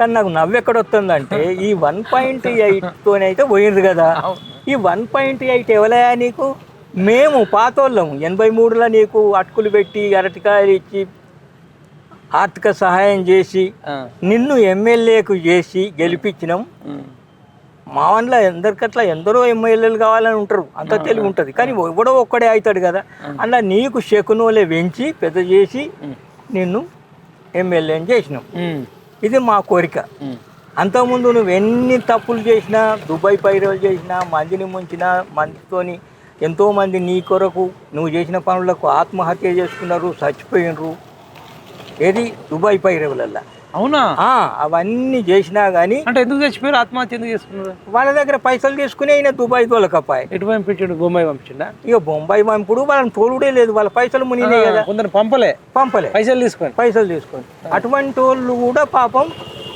కానీ నాకు నవ్వు ఎక్కడ వస్తుందంటే ఈ వన్ పాయింట్ ఎయిట్తోనైతే పోయిండ్రు కదా. ఈ వన్ పాయింట్ ఎయిట్ ఎవలయా నీకు? మేము పాతోళ్ళము ఎనభై మూడులో నీకు అటుకులు పెట్టి అరటికాయలు ఇచ్చి ఆర్థిక సహాయం చేసి నిన్ను ఎమ్మెల్యేకు చేసి గెలిపించినాం. మా వంట్లో ఎందరికట్లా ఎందరో ఎమ్మెల్యేలు కావాలని ఉంటారు. అంత తెలివి ఉంటుంది. కానీ ఎవడో ఒక్కడే అవుతాడు కదా. అలా నీకు శకునోలే పెంచి పెద్ద చేసి నిన్ను ఎమ్మెల్యేని చేసినాం. ఇది మా కోరిక. అంతకుముందు నువ్వు ఎన్ని తప్పులు చేసినా దుబాయ్ పైరవలు చేసినా మందిని ముంచినా మందితోని ఎంతోమంది నీ కొరకు నువ్వు చేసిన పనులకు ఆత్మహత్య చేసుకున్నారు చచ్చిపోయినరు ఏది? దుబాయ్ పైరవులల్లా అవునా? అవన్నీ చేసినా కానీ అంటే ఎందుకు చచ్చిపోయారు? ఆత్మహత్య ఎందుకు చేసుకున్నారు? వాళ్ళ దగ్గర పైసలు తీసుకుని అయినా దుబాయ్ తోలకపాయి. ఎటు పంపించాడు? బొమ్మాయి పంపించిండా? ఇక బొంబాయి పంపుడు వాళ్ళని తోలుడే లేదు. వాళ్ళ పైసలు మునిగినాయి కదా. కొందరు పంపలే. పంపలే. పైసలు తీసుకొని. పైసలు తీసుకొని. అటువంటి వాళ్ళు కూడా పాపం